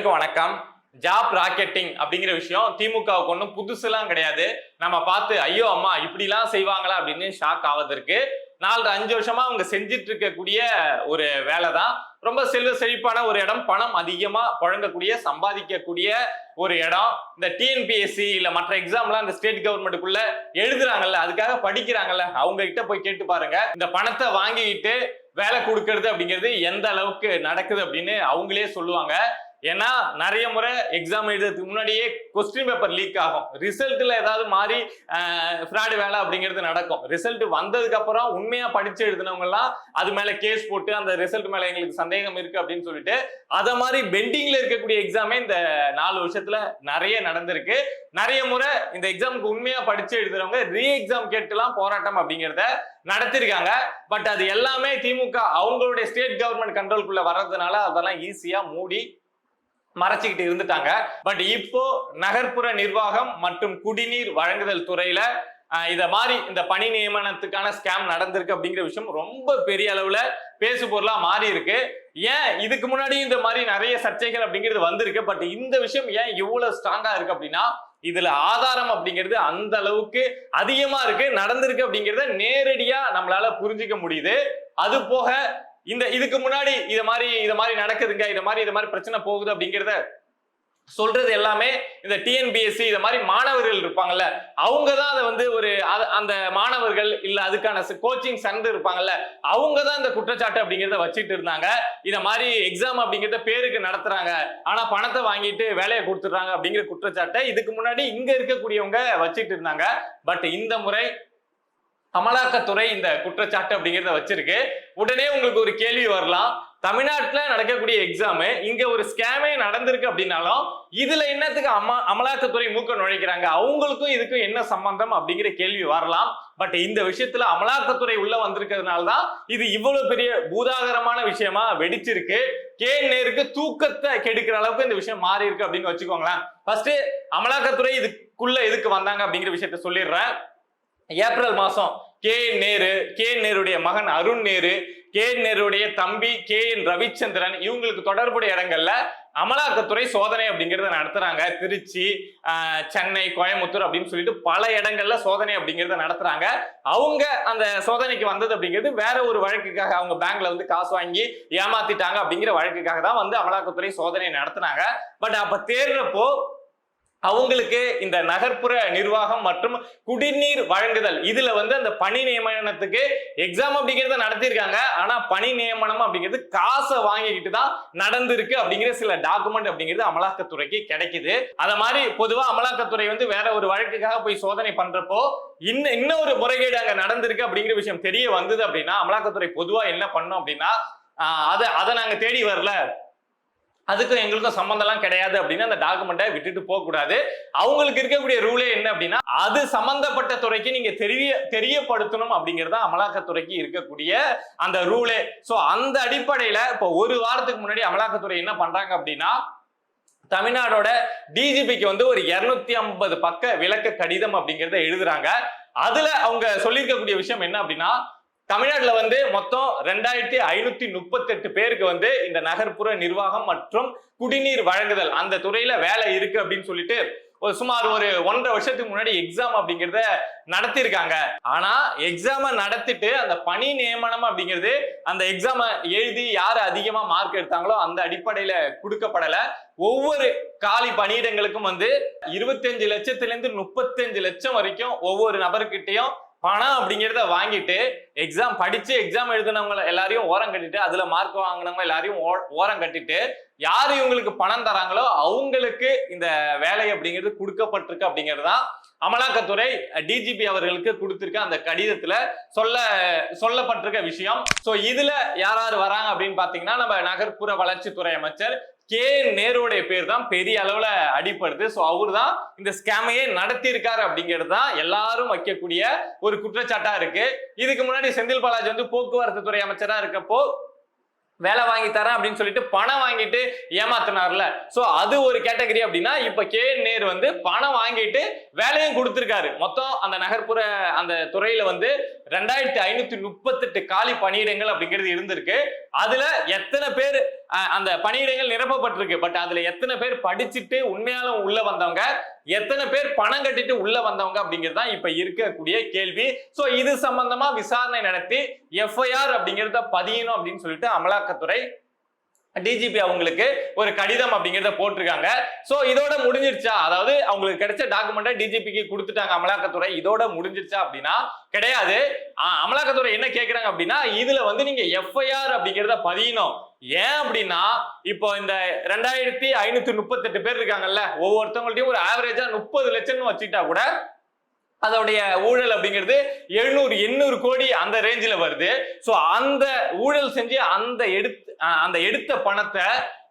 அனைவருக்கும் வணக்கம். Job rocketing அப்படிங்கிற விஷயம் திமுகவுக்கு ஒன்றும் புதுசுலாம் கிடையாது. நம்ம பார்த்து ஐயோ அம்மா இப்படிலாம் செய்வாங்களா? அப்படின்னு ஷாக் ஆவதற்கு நாலு அஞ்சு வருஷமா அவங்க செஞ்சுட்டு இருக்கக்கூடிய ஒரு வேலை தான் ரொம்ப செல்வ செழிப்பான ஒரு இடம் பணம் அதிகமா புழங்கக்கூடிய சம்பாதிக்கக்கூடிய ஒரு இடம். இந்த டிஎன்பிஎஸ்சி இல்ல மற்ற எக்ஸாம்லாம் இந்த ஸ்டேட் கவர்மெண்ட்டுக்குள்ள எழுதுறாங்கல்ல அதுக்காக படிக்கிறாங்கல்ல அவங்க கிட்ட போய் கேட்டு பாருங்க. இந்த பணத்தை வாங்கிக்கிட்டு வேலை கொடுக்கறது அப்படிங்கிறது எந்த அளவுக்கு நடக்குது அப்படின்னு அவங்களே சொல்லுவாங்க. ஏன்னா நிறைய முறை எக்ஸாம் எழுதுறதுக்கு முன்னாடியே கொஸ்டின் பேப்பர் லீக் ஆகும். ரிசல்ட்ல ஏதாவது மாறி ஃப்ராடு வேலை அப்படிங்கிறது நடக்கும். ரிசல்ட் வந்ததுக்கு அப்புறம் உண்மையா படிச்சு எழுதினவங்க எல்லாம் அது மேல கேஸ் போட்டு அந்த ரிசல்ட் மேல எங்களுக்கு சந்தேகம் இருக்கு அப்படின்னு சொல்லிட்டு அதை மாதிரி பெண்டிங்ல இருக்கக்கூடிய எக்ஸாமே இந்த நாலு வருஷத்துல நிறைய நடந்திருக்கு. நிறைய முறை இந்த எக்ஸாமுக்கு உண்மையா படிச்சு எழுதுறவங்க ரீ எக்ஸாம் கேட்டுலாம் போராட்டம் அப்படிங்கிறத நடத்திருக்காங்க. பட் அது எல்லாமே திமுக அவங்களுடைய ஸ்டேட் கவர்மெண்ட் கண்ட்ரோல்குள்ள வர்றதுனால அதெல்லாம் ஈஸியா மூடி மறைச்சிக்கிட்டு இருந்துட்டாங்க. பட் இப்போ நகர்ப்புற நிர்வாகம் மற்றும் குடிநீர் வழங்குதல் துறையில இத மாதிரி இந்த பணி நியமனத்துக்கான ஸ்கேம் நடந்திருக்கு அப்படிங்கிற விஷயம் ரொம்ப பெரிய அளவுல பேசு பொருளா மாறி இருக்கு. ஏன் இதுக்கு முன்னாடி இந்த மாதிரி நிறைய சர்ச்சைகள் அப்படிங்கிறது வந்திருக்கு. பட் இந்த விஷயம் ஏன் இவ்வளவு ஸ்ட்ராங்கா இருக்கு அப்படின்னா இதுல ஆதாரம் அப்படிங்கிறது அந்த அளவுக்கு அதிகமா இருக்கு நடந்திருக்கு அப்படிங்கிறத நேரடியா நம்மளால புரிஞ்சுக்க முடியுது. அது போக இந்த இதுக்கு முன்னாடி இத மாதிரி இத மாதிரி நடக்குதுங்க இத மாதிரி இத மாதிரி பிரச்சனை போகுது அப்படிங்கிறத சொல்றது எல்லாமே இந்த டிஎன்பிஎஸ்சி இத மாதிரி மாணவர்கள் இருப்பாங்கல்ல அவங்க தான் அதை வந்து ஒரு அந்த மாணவர்கள் இல்ல அதுக்கான கோச்சிங் சென்டர் இருப்பாங்கல்ல அவங்க தான் இந்த குற்றச்சாட்டு அப்படிங்கிறத வச்சுட்டு இருந்தாங்க. இத மாதிரி எக்ஸாம் அப்படிங்கிறத பேருக்கு நடத்துறாங்க. ஆனா பணத்தை வாங்கிட்டு வேலையை கொடுத்துட்றாங்க அப்படிங்கிற குற்றச்சாட்டை இதுக்கு முன்னாடி இங்க இருக்கக்கூடியவங்க வச்சுட்டு இருந்தாங்க. பட் இந்த முறை அமலாக்கத்துறை இந்த குற்றச்சாட்டு அப்படிங்கிறத வச்சிருக்கு. உடனே உங்களுக்கு ஒரு கேள்வி வரலாம். தமிழ்நாட்டில் நடக்கக்கூடிய எக்ஸாமு இங்க ஒரு ஸ்கேமே நடந்திருக்கு அப்படின்னாலும் இதுல என்னத்துக்கு அம அமலாக்கத்துறை மூக்க நுழைக்கிறாங்க? அவங்களுக்கும் இதுக்கும் என்ன சம்பந்தம் அப்படிங்கிற கேள்வி வரலாம். பட் இந்த விஷயத்துல அமலாக்கத்துறை உள்ள வந்திருக்கிறதுனால தான் இது இவ்வளவு பெரிய பூதாகரமான விஷயமா வெடிச்சிருக்கு. கே நேருக்கு தூக்கத்தை கெடுக்கிற அளவுக்கு இந்த விஷயம் மாறி இருக்கு அப்படின்னு வச்சுக்கோங்களேன். ஃபர்ஸ்ட் அமலாக்கத்துறை இதுக்குள்ள எதுக்கு வந்தாங்க அப்படிங்கிற விஷயத்த சொல்லிடுறேன். ஏப்ரல் மாதம் கே நேரு கே நேருடைய மகன் அருண் நேரு கே நேருடைய தம்பி கே என் ரவிச்சந்திரன் இவங்களுக்கு தொடர்புடைய இடங்கள்ல அமலாக்கத்துறை சோதனை அப்படிங்கிறத நடத்துறாங்க. திருச்சி சென்னை கோயம்புத்தூர் அப்படின்னு சொல்லிட்டு பல இடங்கள்ல சோதனை அப்படிங்கிறத நடத்துறாங்க. அவங்க அந்த சோதனைக்கு வந்தது அப்படிங்கிறது வேற ஒரு வழக்குக்காக அவங்க பேங்க்ல வந்து காசு வாங்கி ஏமாத்திட்டாங்க அப்படிங்கிற வழக்குக்காக தான் வந்து அமலாக்கத்துறை சோதனை நடத்துனாங்க. பட் அப்ப தேர்றப்போ அவங்களுக்கு இந்த நகர்ப்புற நிர்வாகம் மற்றும் குடிநீர் வழங்குதல். இதுல வந்து அந்த பணி நியமனத்துக்கு எக்ஸாம் அப்படிங்கிறத நடத்தியிருக்காங்க. ஆனா பணி நியமனம் அப்படிங்கிறது காசை வாங்கிக்கிட்டு தான் நடந்திருக்கு அப்படிங்கிற சில டாக்குமெண்ட் அப்படிங்கிறது அமலாக்கத்துறைக்கு கிடைக்குது. அத மாதிரி பொதுவா அமலாக்கத்துறை வந்து வேற ஒரு வழக்குக்காக போய் சோதனை பண்றப்போ இன்னும் இன்னொரு முறைகேடு அங்க நடந்திருக்கு அப்படிங்கிற விஷயம் தெரிய வந்தது அப்படின்னா அமலாக்கத்துறை பொதுவா என்ன பண்ணும் அப்படின்னா அதை அதை நாங்க தேடி வரல. அதுக்கும் எங்களுக்கும் சம்மந்தம்லாம் கிடையாது அப்படின்னு அந்த டாக்குமெண்ட்டை விட்டுட்டு போகக்கூடாது அவங்களுக்கு இருக்கக்கூடிய ரூலே என்ன அப்படின்னா அது சம்பந்தப்பட்ட துறைக்கு நீங்க தெரிய தெரியப்படுத்தணும் அப்படிங்கிறது தான் அமலாக்கத்துறைக்கு இருக்கக்கூடிய அந்த ரூலே ஸோ அந்த அடிப்படையில இப்போ ஒரு வாரத்துக்கு முன்னாடி அமலாக்கத்துறை என்ன பண்றாங்க அப்படின்னா தமிழ்நாடோட டிஜிபிக்கு வந்து ஒரு 250 ஐம்பது பக்க விளக்க கடிதம் அப்படிங்கிறத எழுதுறாங்க. அதுல அவங்க சொல்லியிருக்கக்கூடிய விஷயம் என்ன அப்படின்னா தமிழ்நாட்டில் வந்து மொத்தம் ரெண்டாயிரத்தி ஐநூத்தி முப்பத்தெட்டு பேருக்கு வந்து இந்த நகர்ப்புற நிர்வாகம் மற்றும் குடிநீர் வழங்குதல் அந்த துறையில வேலை இருக்கு அப்படின்னு சொல்லிட்டு ஒரு சுமார் ஒரு ஒன்றரை வருஷத்துக்கு முன்னாடி எக்ஸாம் அப்படிங்கிறத நடத்தியிருக்காங்க. ஆனா எக்ஸாமை நடத்திட்டு அந்த பணி நியமனம் அப்படிங்கிறது அந்த எக்ஸாமை எழுதி யார் அதிகமா மார்க் எடுத்தாங்களோ அந்த அடிப்படையில கொடுக்கப்படல. ஒவ்வொரு காலி பணியிடங்களுக்கும் வந்து இருபத்தஞ்சு லட்சத்துல இருந்து முப்பத்தஞ்சு லட்சம் வரைக்கும் ஒவ்வொரு நபர்கிட்டையும் பணம் அப்படிங்கிறத வாங்கிட்டு எக்ஸாம் படிச்சு எக்ஸாம் எழுதினவங்க எல்லாரையும் ஓரம் கட்டிட்டு அதுல மார்க் வாங்கினவங்க எல்லாரையும் ஓ- ஓரம் கட்டிட்டு யார் இவங்களுக்கு பணம் தராங்களோ அவங்களுக்கு இந்த வேலை அப்படிங்கிறது கொடுக்கப்பட்டிருக்கு அப்படிங்கிறது தான் அமலாக்கத்துறை டிஜிபி அவர்களுக்கு கொடுத்திருக்க அந்த கடிதத்துல சொல்ல சொல்லப்பட்டிருக்க விஷயம். சோ இதுல யார் யார் வராங்க அப்படின்னு பாத்தீங்கன்னா நம்ம நகர்ப்புற வளர்ச்சித்துறை அமைச்சர் கே நேருடைய பேர் தான் பெரிய அளவுல அடிப்படுது ஸோ அவர் தான் இந்த ஸ்கேமையே நடத்தியிருக்காரு அப்படிங்கிறது தான் எல்லாரும் வைக்கக்கூடிய ஒரு குற்றச்சாட்டா இருக்கு. இதுக்கு முன்னாடி செந்தில் பாலாஜி வந்து போக்குவரத்து துறை அமைச்சரா இருக்கப்போ வேலை வாங்கி தரேன் அப்படின்னு சொல்லிட்டு பணம் வாங்கிட்டு ஏமாத்தினார்ல. ஸோ அது ஒரு கேட்டகரி அப்படின்னா இப்போ கே நேரு வந்து பணம் வாங்கிட்டு வேலையும் கொடுத்துருக்காரு. மொத்தம் அந்த நகர்ப்புற அந்த துறையில வந்து ரெண்டாயிரத்தி ஐநூத்தி முப்பத்தெட்டு காலி பணியிடங்கள் அப்படிங்கிறது இருந்திருக்கு. அதுல எத்தனை பேர் அந்த பணியிடங்கள் நிரப்பப்பட்டிருக்கு. பட் அதுல எத்தனை பேர் படிச்சுட்டு உண்மையாலும் உள்ள வந்தவங்க எத்தனை பேர் பணம் கட்டிட்டு உள்ள வந்தவங்க அப்படிங்கிறது தான் இப்ப இருக்கக்கூடிய கேள்வி. சோ இது சம்பந்தமா விசாரணை நடத்தி எஃப்ஐஆர் அப்படிங்கிறத பதியணும் அப்படின்னு சொல்லிட்டு அமலாக்கத்துறை டிஜிபி அவங்களுக்கு ஒரு கடிதம் அப்படிங்கிறத போட்டிருக்காங்க. ஸோ இதோட முடிஞ்சிருச்சா? அதாவது அவங்களுக்கு கிடைச்ச டாக்குமெண்ட்டை டிஜிபிக்கு கொடுத்துட்டாங்க அமலாக்கத்துறை. இதோட முடிஞ்சிருச்சா அப்படின்னா கிடையாது. அமலாக்கத்துறை என்ன கேட்குறாங்க அப்படின்னா இதுல வந்து நீங்க எஃப்ஐஆர் அப்படிங்கிறத பதியணும். ஏன் அப்படின்னா இப்போ இந்த ரெண்டாயிரத்தி ஐநூத்தி முப்பத்தெட்டு பேர் இருக்காங்கல்ல ஒவ்வொருத்தவங்கள்ட்டையும் ஒரு ஆவரேஜா முப்பது லட்சம்னு வச்சுக்கிட்டா கூட அதோடைய ஊழல் அப்படிங்கிறது எழுநூறு எண்ணூறு கோடி அந்த ரேஞ்சில் வருது. ஸோ அந்த ஊழல் செஞ்சு அந்த எடுத்து அந்த எடுத்த பணத்தை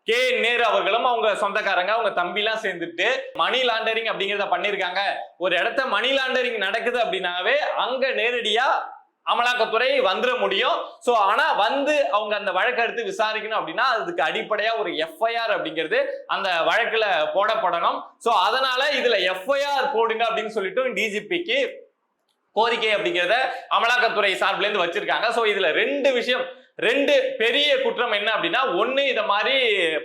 கே. நேரு அவர்களும் அவங்க சொந்தக்காரங்க அவங்க தம்பிலாம் சேர்ந்துட்டு மணி லாண்டரிங் அப்படிங்கிறத பண்ணியிருக்காங்க. ஒரு இடத்த மணி லாண்டரிங் நடக்குது அப்படின்னாவே அங்க நேரடியா அமலாக்கத்துறை வந்துட முடியும். ஸோ ஆனால் வந்து அவங்க அந்த வழக்கு எடுத்து விசாரிக்கணும் அப்படின்னா அதுக்கு அடிப்படையாக ஒரு எஃப்ஐஆர் அப்படிங்கிறது அந்த வழக்கில் போடப்படணும். ஸோ அதனால இதில் எஃப்ஐஆர் போடுங்க அப்படின்னு சொல்லிட்டு டிஜிபிக்கு கோரிக்கை அப்படிங்கிறத அமலாக்கத்துறை சார்பிலேருந்து வச்சிருக்காங்க. ஸோ இதில் ரெண்டு விஷயம் ரெண்டு பெரிய குற்றம் என்ன அப்படின்னா ஒண்ணு இத மாதிரி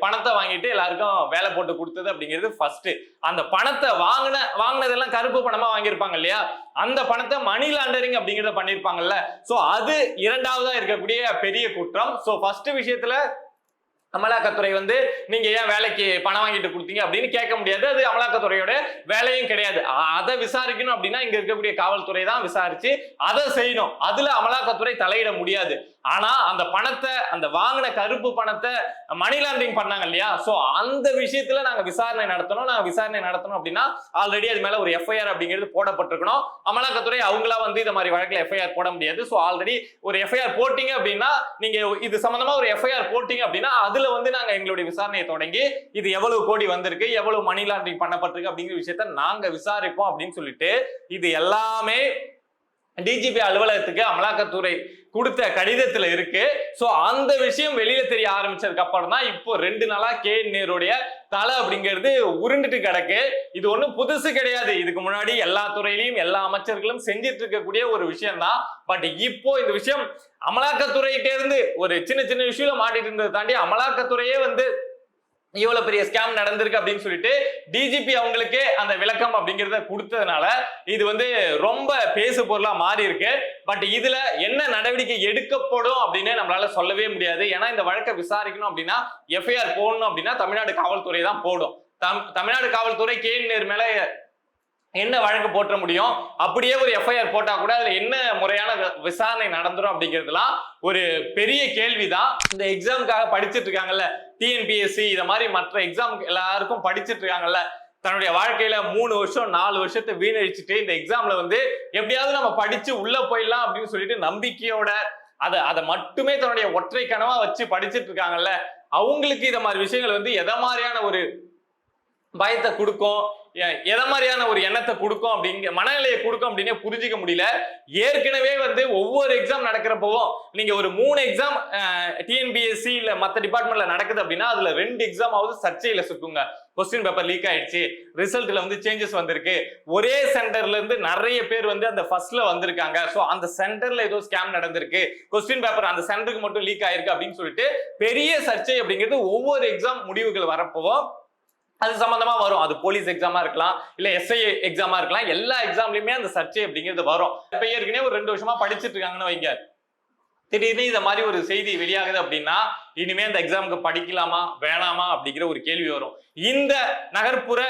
பணத்தை வாங்கிட்டு எல்லாருக்கும் வேலை போட்டு கொடுத்தது அப்படிங்கிறது ஃபர்ஸ்ட் அந்த பணத்தை வாங்கின வாங்கினதெல்லாம் கருப்பு பணமா வாங்கியிருப்பாங்க இல்லையா? அந்த பணத்தை மணி லாண்டரிங் அப்படிங்கறத பண்ணிருப்பாங்கல்ல சோ அது இரண்டாவதா இருக்கக்கூடிய பெரிய குற்றம். சோ ஃபர்ஸ்ட் விஷயத்துல அமலாக்கத்துறை வந்து நீங்க ஏன் வேலைக்கு பணம் வாங்கிட்டு கொடுத்தீங்க? அப்படின்னு கேட்க முடியாது. அது அமலாக்கத்துறையோட வேலையும் கிடையாது. அதை விசாரிக்கணும் அப்படின்னா இங்க இருக்கக்கூடிய காவல்துறை தான் விசாரிச்சு அதை செய்யணும். அதுல அமலாக்கத்துறை தலையிட முடியாது. ஆனா அந்த பணத்தை அந்த வாங்கின கருப்பு பணத்தை மணி லாண்டரிங் பண்ணாங்க இல்லையா? சோ அந்த விஷயத்துல நாங்க விசாரணை நடத்தணும். நாங்க விசாரணை நடத்தணும் அப்படின்னா ஆல்ரெடி அது மேல ஒரு எஃப்ஐஆர் அப்படிங்கிறது போடப்பட்டிருக்கணும். அமலாக்கத்துறை அவங்களா வந்து இந்த மாதிரி வழக்குல எஃப்ஐஆர் போட முடியாது. சோ ஆல்ரெடி ஒரு எஃப்ஐஆர் போட்டீங்க அப்படின்னா நீங்க இது சம்பந்தமா ஒரு எஃப்ஐஆர் போட்டீங்க அப்படின்னா அதுல வந்து நாங்க எங்களுடைய விசாரணையை தொடங்கி இது எவ்வளவு கோடி வந்திருக்கு எவ்வளவு மணி லாண்டரிங் பண்ணப்பட்டிருக்கு அப்படிங்கிற விஷயத்த நாங்க விசாரிப்போம் அப்படின்னு சொல்லிட்டு இது எல்லாமே டிஜிபி அலுவலகத்துக்கு அமலாக்கத்துறை கொடுத்த கடிதத்துல இருக்கு. ஸோ அந்த விஷயம் வெளியில தெரிய ஆரம்பிச்சதுக்கு அப்புறம் தான் இப்போ ரெண்டு நாளா கே நேருடைய தலை அப்படிங்கிறது உருண்டுட்டு கிடக்கு. இது ஒண்ணும் புதுசு கிடையாது. இதுக்கு முன்னாடி எல்லா துறையிலையும் எல்லா அமைச்சர்களும் செஞ்சிட்டு இருக்கக்கூடிய ஒரு விஷயம் தான் பட் இப்போ இந்த விஷயம் அமலாக்கத்துறையிட்ட இருந்து ஒரு சின்ன சின்ன விஷயம் மாட்டிட்டு இருந்ததை தாண்டி அமலாக்கத்துறையே வந்து இவ்வளவு பெரிய ஸ்கேம் நடந்திருக்கு அப்படின்னு சொல்லிட்டு டிஜிபி அவங்களுக்கு அந்த விளக்கம் அப்படிங்கிறத கொடுத்ததுனால இது வந்து ரொம்ப பேசு பொருளா மாறி இருக்கு பட் இதுல என்ன நடவடிக்கை எடுக்கப்படும் அப்படின்னு நம்மளால சொல்லவே முடியாது. ஏன்னா இந்த வழக்கை விசாரிக்கணும் அப்படின்னா எஃப்ஐஆர் போடணும் அப்படின்னா தமிழ்நாடு காவல்துறை தான் போடும். தம்- தமிழ்நாடு காவல்துறை கே நேர் மேல என்ன வழக்கு போட்ட முடியும்? அப்படியே ஒரு எஃப்ஐஆர் போட்டா கூட அதுல என்ன முறையான விசாரணை நடந்துரும் அப்படிங்கிறதுலாம் ஒரு பெரிய கேள்விதான். இந்த எக்ஸாமுக்காக படிச்சுட்டு இருக்காங்கல்ல டிஎன்பிஎஸ்சி இதை மாதிரி மற்ற எக்ஸாமுக்கு எல்லாருக்கும் படிச்சுட்டு இருக்காங்கல்ல தன்னுடைய வாழ்க்கையில மூணு வருஷம் நாலு வருஷத்தை வீணடிச்சுட்டு இந்த எக்ஸாம்ல வந்து எப்படியாவது நம்ம படிச்சு உள்ள போயிடலாம் அப்படின்னு சொல்லிட்டு நம்பிக்கையோட அதை அதை மட்டுமே தன்னுடைய ஒற்றை கனவா வச்சு படிச்சுட்டு இருக்காங்கல்ல அவங்களுக்கு இத மாதிரி விஷயங்கள் வந்து எதை மாதிரியான ஒரு பயத்தை கொடுக்கும். எ- எதை மாதிரியான ஒரு எண்ணத்தை கொடுக்கும் அப்படிங்க மனநிலையை கொடுக்கும் அப்படின்னே புரிஞ்சிக்க முடியல. ஏற்கனவே வந்து ஒவ்வொரு எக்ஸாம் நடக்கிறப்பவும் நீங்க ஒரு மூணு எக்ஸாம் டிஎன்பிஎஸ்சி இல்ல மற்ற டிபார்ட்மெண்ட்ல நடக்குது அப்படின்னா அதுல ரெண்டு எக்ஸாம் ஆகுது சர்ச்சையில சுக்குங்க கொஸ்டின் பேப்பர் லீக் ஆயிடுச்சு. ரிசல்ட்ல வந்து சேஞ்சஸ் வந்திருக்கு. ஒரே சென்டர்ல இருந்து நிறைய பேர் வந்து அந்த ஃபர்ஸ்ட்ல வந்திருக்காங்க. ஸோ அந்த சென்டர்ல ஏதோ ஸ்கேம் நடந்திருக்கு. கொஸ்டின் பேப்பர் அந்த சென்டருக்கு மட்டும் லீக் ஆயிருக்கு அப்படின்னு சொல்லிட்டு பெரிய சர்ச்சை அப்படிங்கிறது ஒவ்வொரு எக்ஸாம் முடிவுகள் வரப்போவோம் அது சம்பந்தமா வரும். அது போலீஸ் எக்ஸாமா இருக்கலாம் இல்ல எஸ்ஐ எக்ஸாமா இருக்கலாம். எல்லா எக்ஸாம்லயுமே அந்த சர்ச்சை அப்படிங்கிறது வரும். இப்ப ஏற்கனவே ஒரு ரெண்டு வருஷமா படிச்சிட்டு இருக்காங்கன்னு வைங்க. திடீர்னு இந்த மாதிரி ஒரு செய்தி வெளியாகுது அப்படின்னா இனிமே அந்த எக்ஸாமுக்கு படிக்கலாமா வேணாமா அப்படிங்கிற ஒரு கேள்வி வரும். இந்த நகர்ப்புற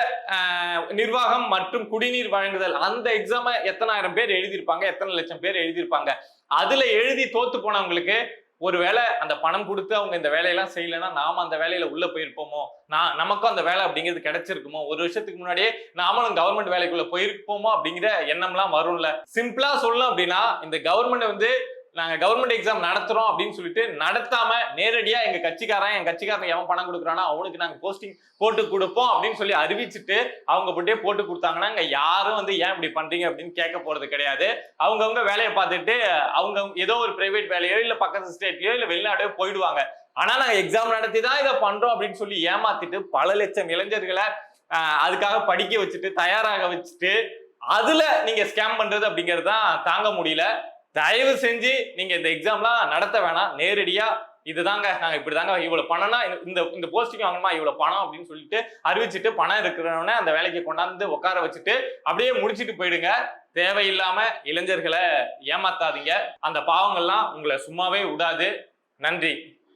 நிர்வாகம் மற்றும் குடிநீர் வழங்குதல் அந்த எக்ஸாம எத்தனாயிரம் பேர் எழுதியிருப்பாங்க எத்தனை லட்சம் பேர் எழுதியிருப்பாங்க? அதுல எழுதி தோத்து போனவங்களுக்கு ஒருவேளை அந்த பணம் கொடுத்து அவங்க இந்த வேலையெல்லாம் செய்யலைன்னா நாம அந்த வேலையில உள்ள போயிருப்போமோ? நான் நமக்கும் அந்த வேலை அப்படிங்கிறது கிடைச்சிருக்குமோ? ஒரு வருஷத்துக்கு முன்னாடியே நாமளும் கவர்மெண்ட் வேலைக்குள்ள போயிருப்போமோ அப்படிங்கிற எண்ணம்லாம் வரும்ல. சிம்பிளா சொல்லணும் அப்படின்னா இந்த கவர்மெண்ட் வந்து நாங்க கவர்மெண்ட் எக்ஸாம் நடத்துறோம் அப்படின்னு சொல்லிட்டு நடத்தாம நேரடியா எங்க கட்சிக்காரன் என் கட்சிக்காரன் எவன் பணம் கொடுக்குறானோ அவனுக்கு நாங்க போஸ்டிங் போட்டு கொடுப்போம் அப்படின்னு சொல்லி அறிவிச்சுட்டு அவங்க போட்டே போட்டு கொடுத்தாங்கன்னா இங்க யாரும் வந்து ஏன் இப்படி பண்றீங்க அப்படின்னு கேட்க போறது கிடையாது. அவங்கவுங்க வேலையை பார்த்துட்டு அவங்க ஏதோ ஒரு பிரைவேட் வேலையோ இல்ல பக்கத்து ஸ்டேட்லயோ இல்ல வெளிநாடோ போயிடுவாங்க. ஆனா நாங்க எக்ஸாம் நடத்தி தான் இதை பண்றோம் அப்படின்னு சொல்லி ஏமாத்திட்டு பல லட்சம் இளைஞர்களை அதுக்காக படிக்க வச்சுட்டு தயாராக வச்சுட்டு அதுல நீங்க ஸ்கேம் பண்றது அப்படிங்கிறது தான் தாங்க முடியல. தயவு செஞ்சு நீங்க இந்த எக்ஸாம்லாம் நடத்த வேணாம். நேரடியா இதுதாங்க நாங்க இப்படிதாங்க இவ்வளவு பணம்னா இந்த இந்த போஸ்டிங் வாங்கணுமா? இவ்வளவு பணம் அப்படின்னு சொல்லிட்டு அறிவிச்சிட்டு பணம் இருக்கிறவனே அந்த வேலைக்கு கொண்டாந்து உட்கார வச்சுட்டு அப்படியே முடிச்சுட்டு போயிடுங்க. தேவையில்லாம இளைஞர்களை ஏமாத்தாதீங்க. அந்த பாவங்கள்லாம் உங்களை சும்மாவே விடாது. நன்றி.